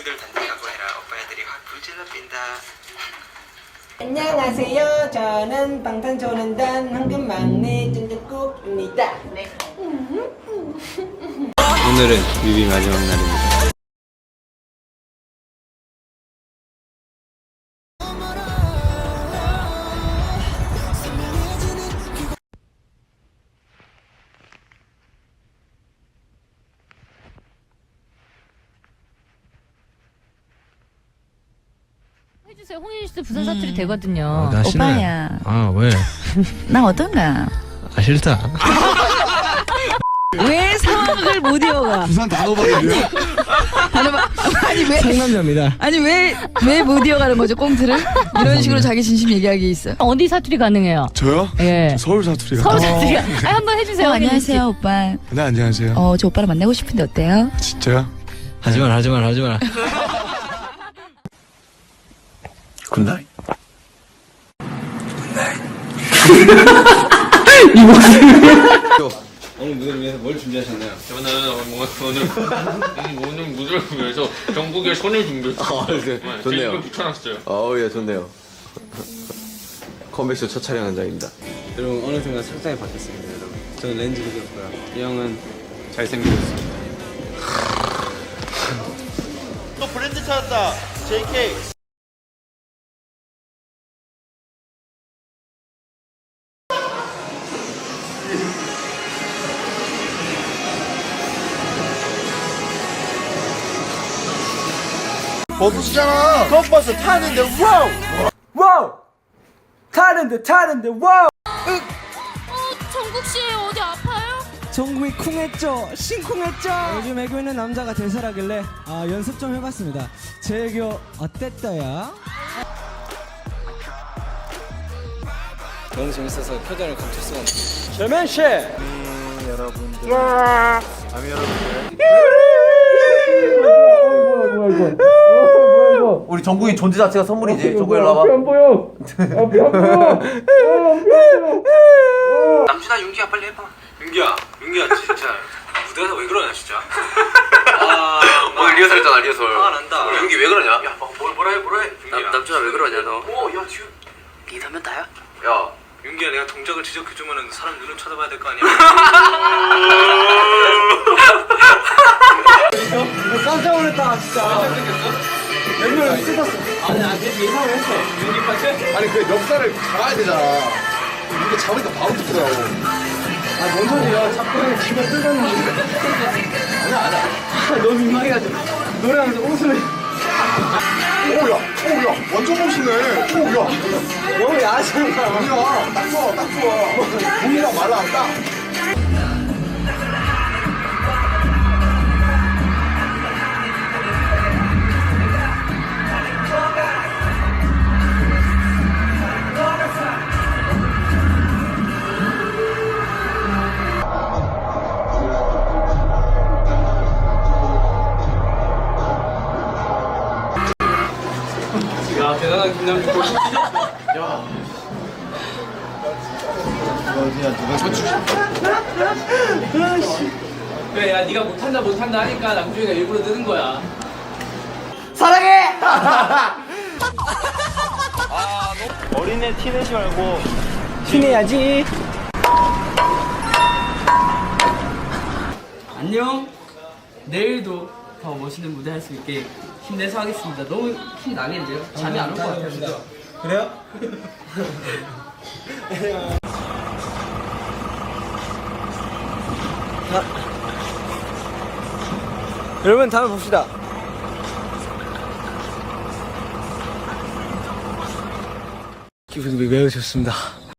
친구들 단톡하고 해라. 오빠 애들이 확 불질러 빈다. 안녕하세요. 저는 방탄소년단 황금 막내 쫀득국입니다. 오늘은 뮤비 마지막 날입니다. 해주세요. 홍인 씨도 부산 사투리 되거든요. 나 싫네. 오빠야. 아 왜? 나 어떤가? 아 싫다. 왜 상황을 못 이어가? 부산 단호박이에요. 아니 왜 상남자입니다. 아니 왜 왜 못 이어가는 거죠 꽁트를? 이런 식으로 자기 진심 얘기하기 있어. 어디 사투리 가능해요? 저요? 예. 서울 사투리가. 서울 사투리. 아, 한번 해주세요. 어, 홍인 씨. 안녕하세요 오빠. 네 안녕하세요. 어 저 오빠를 만나고 싶은데 어때요? 진짜요? 하지마 하지마 하지마. 굿나잇. 오늘 무대를 위해서 뭘 준비하셨나요? 저는 오늘 오늘 오늘 무대를 위해서 전국의 손을 준비했어요. 아, 네. 좋네요. 제일 붙여놨어요. 어우 예 좋네요 컴백쇼 첫 촬영 현장입니다 여러분 어느 순간 색상이 바뀌었습니다, 여러분. 저는 렌즈를 꼈고요. 이 형은 잘생겼습니다. 또 브랜드 찾았다. JK. 버스잖아. 덕버스 타는데 와우. 와우! 타는데 타는데 와우! 정국 씨 어디 아파요? 정국이 쿵했죠? 심쿵했죠? 요즘 애교 있는 남자가 대세라길래 아, 연습 좀 해봤습니다. 제 애교 어땠어요? 너무 재밌어서 표정을 감출 수가 없어요. 재맨씨! 우리 정국이 존재 자체가 선물이지. 정국 일로 와봐. 남준아, 윤기야, 빨리 해봐. 윤기야, 윤기야, 진짜. 무대에서 왜 그러냐, 진짜. 아, 오늘 리허설 했잖아 리허설 화가 난다. 오늘 연기 왜 그러냐? 야, 뭐, 뭘, 뭐라 해, 뭐라 해. 윤기야. 남준아 왜 그러냐 너 오, 야, 지금. 니다면 다야? 야, 윤기야, 내가 동작을 지적해주면은 사람 눈을 쳐다봐야 될 거 아니야? 깜짝 놀랐다, 진짜. 몇 찢었어. 아니, 아니, 예상을 했어. 아니 그 역사를 잡아야 되잖아. 이게 잡으니까 바로 붙더라고. 아, 뭔 소리야. 자꾸 귀가 뜯었는데. 아니야, 아니야. 너무 민망해가지고. 노래하면서 웃음을. 오야 오야 완전 멋있네. 오야 너무 야하잖아. 아니야 딱 좋아 딱 좋아. 몸이랑 말라 딱. 야, 대단한 김남준. 그래, 야, 네가 못한다 못한다 하니까 남준이가 일부러 뜨는 거야. 어린애 티내지 말고 티내야지. 안녕. 내일도 더 멋있는 무대 할 수 있게 힘내서 하겠습니다. 너무 힘 나겠는데요? 잠이 안 올 것 같아요. 진짜. 그래요? 여러분 다음에 봅시다. 기분이 매우 좋습니다.